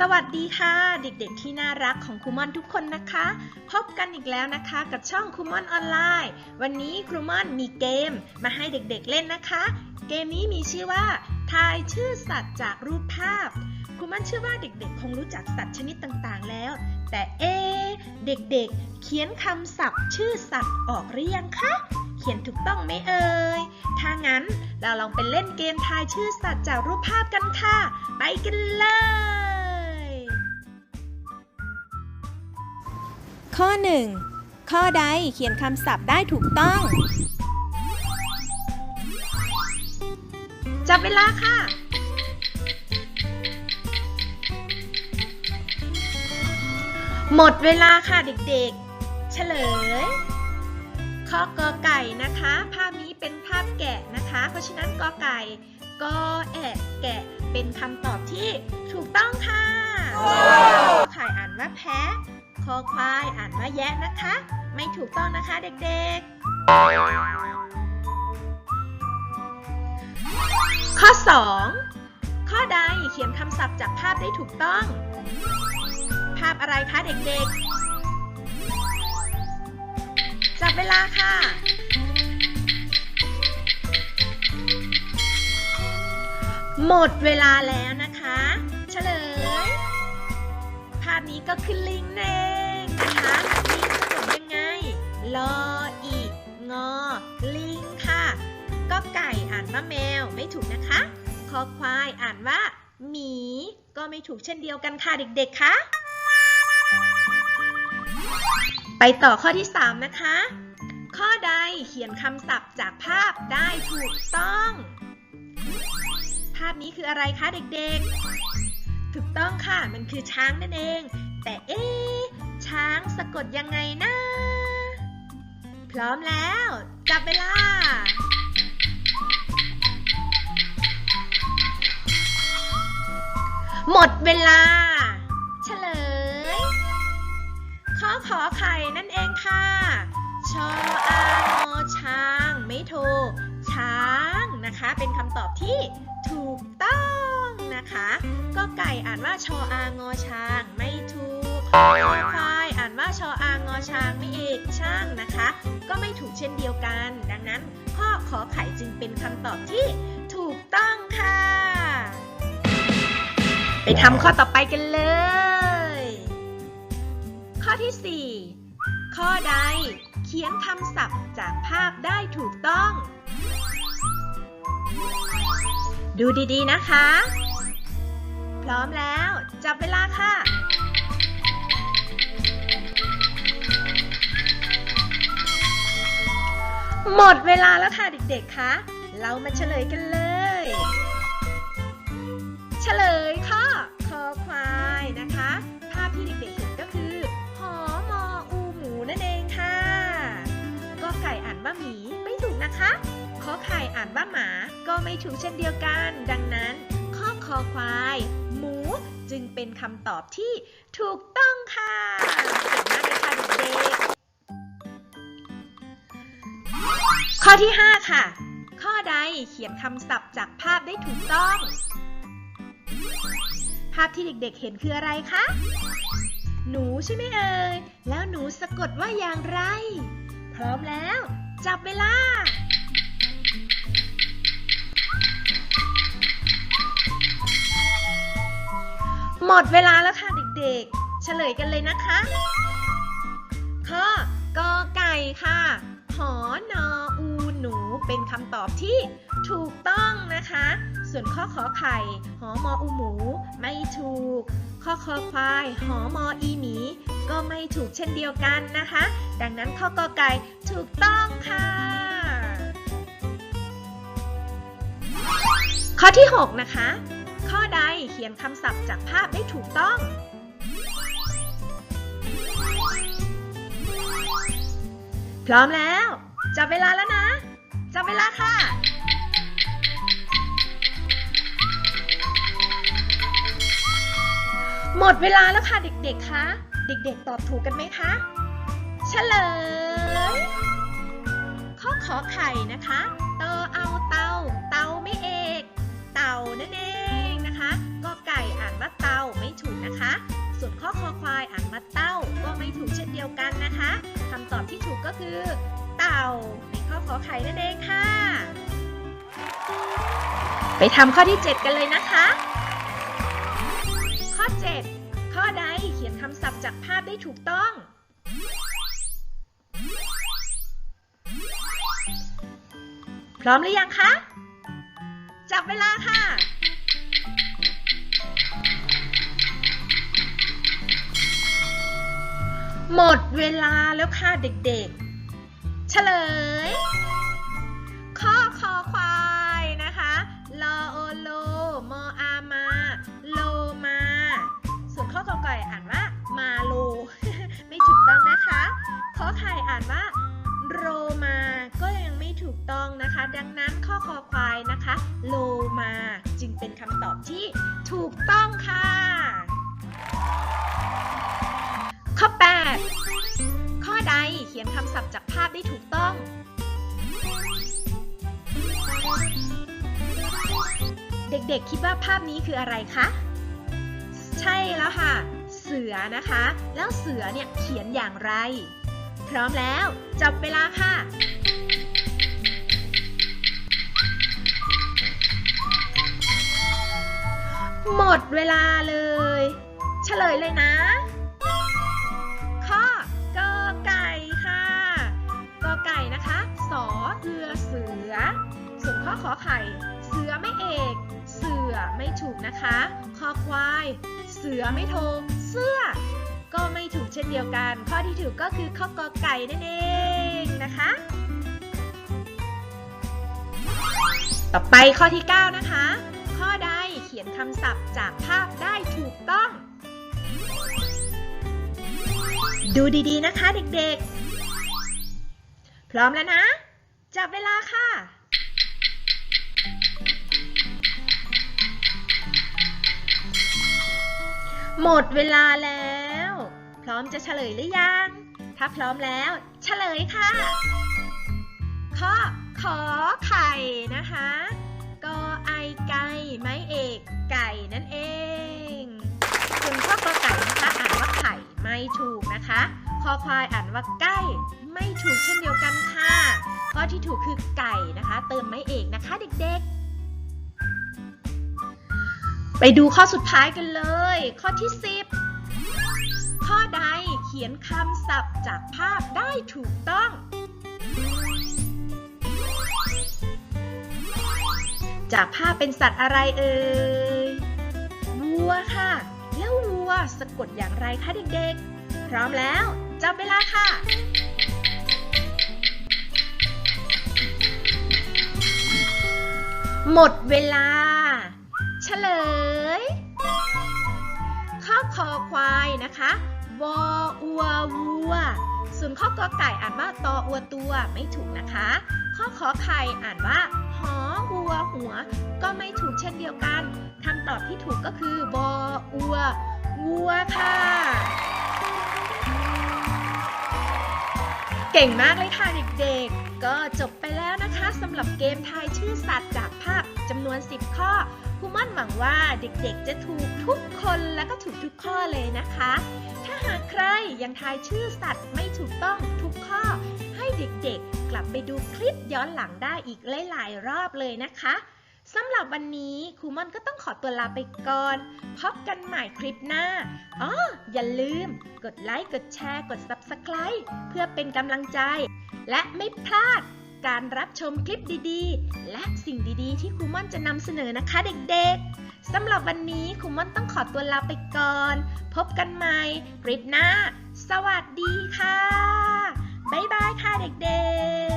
สวัสดีค่ะ เด็กๆที่น่ารักของครูมอนทุกคนนะคะ พบกันอีกแล้วนะคะกับช่องครูมอนออนไลน์ วันนี้ครูมอนมีเกมมาให้เด็กๆเล่นนะคะ เกมนี้มีชื่อว่า ทายชื่อสัตว์จากรูปภาพครูมอนเชื่อว่าเด็กๆ คงรู้จักสัตว์ชนิดต่างๆแล้ว แต่เอเด็กๆ เขียนคำศัพท์ชื่อสัตว์ออกหรือยังคะเขียนถูกต้องไหมเอ่ย ถ้างั้นเราลองไปเล่นเกมทายชื่อสัตว์จากรูปภาพกันค่ะ ไปกันเลย ข้อ 1 ข้อใดเขียนคำศัพท์ได้ถูกต้อง จับเวลาค่ะ หมดเวลาค่ะเด็กๆ เฉลย ข้อกอไก่นะคะ ภาพนี้เป็นภาพแกะนะคะ เพราะฉะนั้นกอไก่กอแอะแกะเป็นคำตอบที่ถูกต้องค่ะขอไข่อ่านว่าแพะ คอควายอ่านว่าแยะนะคะ ไม่ถูกต้องนะคะเด็กๆ ข้อ 2 ข้อใดเขียนคำศัพท์จากภาพได้ถูกต้อง ภาพอะไรคะเด็กๆ จับเวลาค่ะหมดเวลาแล้วนะคะ เฉลย ภาพนี้ก็คือลิงเอง นะคะลิงสะกดยังไง ลออีงอ ลิงค่ะ ก็ไก่อ่านว่าแมวไม่ถูกนะคะ คอควายอ่านว่าหมี ก็ไม่ถูกเช่นเดียวกันค่ะเด็กๆคะไปต่อข้อที่ 3 นะคะ ข้อใดเขียนคำศัพท์จากภาพได้ถูกต้อง ภาพนี้คืออะไรคะเด็กๆ ถูกต้องค่ะ มันคือช้างนั่นเอง แต่เอ๊ะ ดยังไงนะ พร้อมแล้ว จับเวลา หมดเวลา เฉลย ข้อขอไข่นั่นเองค่ะ ชออางอช้าง ไม่โทรช้างนะคะ เป็นคำตอบที่ถูกต้องนะคะ ก็ไก่อ่านว่าชออางอช้าง ไม่ถูกควา ชออางอช้างไม่เอกช่างนะคะ ก็ไม่ถูกเช่นเดียวกัน ดังนั้นข้อขอไข่จึงเป็นคำตอบที่ถูกต้องค่ะ ไปทำข้อต่อไปกันเลย ข้อที่ 4 ข้อใดเขียนคำศัพท์จากภาพได้ถูกต้อง ดูดีๆนะคะ พร้อมแล้ว จับเวลาค่ะ หมดเวลาแล้วค่ะเด็กๆ คะ เรามาเฉลยกันเลย เฉลยค่ะคอควายนะคะ ภาพที่เด็กๆเห็นก็คือหอมออูหมูนั่นเองค่ะก็ไก่อ่านว่าหมีไม่ถูกนะคะขอไข่อ่านว่าหมาก็ไม่ถูกเช่นเดียวกัน ดังนั้น ข้อคอควาย หมูจึงเป็นคำตอบที่ถูกต้องค่ะเก่งมากเลยค่ะเด็กๆ ข้อที่ 5 ค่ะ ข้อใดเขียนคำศัพท์จากภาพได้ถูกต้อง ภาพที่เด็กๆเห็นคืออะไรคะ หนูใช่ไหมเอ่ย แล้วหนูสะกดว่าอย่างไร พร้อมแล้ว จับเวลาหมดเวลาแล้วค่ะเด็กๆ เฉลยกันเลยนะคะ ข้อกอไก่ค่ะ หอนออู หนูเป็นคำตอบที่ถูกต้องนะคะ ส่วนข้อขอไข่หอมออูหมู ไม่ถูก ข้อคอควายหอมออีหมี ก็ไม่ถูกเช่นเดียวกันนะคะ ดังนั้นข้อกอไก่ถูกต้องค่ะ ข้อที่ 6 นะคะ ข้อใดเขียนคำศัพท์จากภาพได้ถูกต้องพร้อมแล้ว จับเวลาแล้วนะ จับเวลาค่ะ หมดเวลาแล้วค่ะเด็กๆ คะ เด็กๆ ตอบถูกกันไหมคะ เฉลย ข้อขอไข่นะคะตอเอาเตา เตาไม่เอก เต่านั่นเองนะคะก็ไก่อ่านว่าเตาไม่ถูกนะคะ ส่วนข้อคอควายอ่านว่าเต้าก็ไม่ถูกเช่นเดียวกันนะคะคำตอบที่ถูกก็คือ ต่าในข้อขอไข่นั่นเองค่ะ ไปทำข้อที่ 7 กันเลยนะคะ ข้อ 7 ข้อใดเขียนคำศัพท์จากภาพได้ถูกต้อง พร้อมหรือยังคะ จับเวลาค่ะหมดเวลาแล้วค่ะเด็กๆ เฉลย ข้อคอควายนะคะลอโอโลมออามาโลมา ส่วนข้อกอไก่อ่านว่ามาโล ไม่ถูกต้องนะคะข้อไข่อ่านว่าโรมาก็ยังไม่ถูกต้องนะคะ ดังนั้นข้อคอควายนะคะ โลมาจึงเป็นคำตอบที่ถูกต้องค่ะ ข้อ8ข้อใด ขียนคำศัพท์จากภาพได้ถูกต้อง เด็กๆคิดว่าภาพนี้คืออะไรคะ ใช่แล้วค่ะ เสือนะคะ แล้วเสือเนี่ยเขียนอย่างไร พร้อมแล้วจับเวลาค่ะหมดเวลาเลย เฉลยเลยนะ อเอือเสือ ส่วนข้อขอไข่ เสือไม่เอก เสือไม่ถูกนะคะ คอควาย เสือไม่โทรเสื้อ ก็ไม่ถูกเช่นเดียวกัน ข้อที่ถูกก็คือข้อกอไก่นั่นเองนะคะ ต่อไปข้อที่ 9 นะคะ ข้อใดเขียนคำศัพท์จากภาพได้ถูกต้อง ดูดีๆนะคะเด็กๆ พร้อมแล้วนะ จับเวลาค่ะ หมดเวลาแล้ว พร้อมจะเฉลยหรือยัง ถ้าพร้อมแล้ว เฉลยค่ะ ข้อขอไข่นะคะกอไอไก่ไม้เอกไก่นั่นเองส่วนข้อกอไก่นะคะอ่านว่าไข่ไม่ถูกนะคะคอควายอ่านว่าใกล้ ไม่ถูกเช่นเดียวกันค่ะ ข้อที่ถูกคือไก่นะคะ เติมไม้เอกนะคะเด็กๆ ไปดูข้อสุดท้ายกันเลย ข้อที่ 10 ข้อใดเขียนคำศัพท์จากภาพได้ถูกต้อง จากภาพเป็นสัตว์อะไรเอ่ยวัวค่ะ แล้ววัวสะกดอย่างไรคะเด็กๆ พร้อมแล้วจับเวลาค่ะ หมดเวลา เฉลย ข้อคอควายนะคะวออัววัว ส่วนข้อกอไก่อ่านว่าตออัวตัวไม่ถูกนะคะ ข้อขอไข่อ่านว่าหอวัวหัว ก็ไม่ถูกเช่นเดียวกันคำตอบที่ถูกก็คือวออัววัวค่ะ เก่งมากเลยค่ะเด็กๆ ก็จบไปแล้วนะคะสำหรับเกมทายชื่อสัตว์จากภาพจำนวน 10 ข้อครูม่อนหวังว่าเด็กๆ จะถูกทุกคนและก็ถูกทุกข้อเลยนะคะ ถ้าหากใครยังทายชื่อสัตว์ไม่ถูกต้องทุกข้อ ให้เด็กๆ กลับไปดูคลิปย้อนหลังได้อีกหลายๆรอบเลยนะคะสำหรับวันนี้ครูม่อนก็ต้องขอตัวลาไปก่อน พบกันใหม่คลิปหน้า อ๋อ อย่าลืม กดไลค์ กดแชร์ กด Subscribe เพื่อเป็นกำลังใจ และไม่พลาดการรับชมคลิปดีๆ และสิ่งดีๆ ที่ครูม่อนจะนำเสนอนะคะเด็กๆ สำหรับวันนี้ครูม่อนต้องขอตัวลาไปก่อน พบกันใหม่คลิปหน้า สวัสดีค่ะ บ๊ายบายค่ะเด็กๆ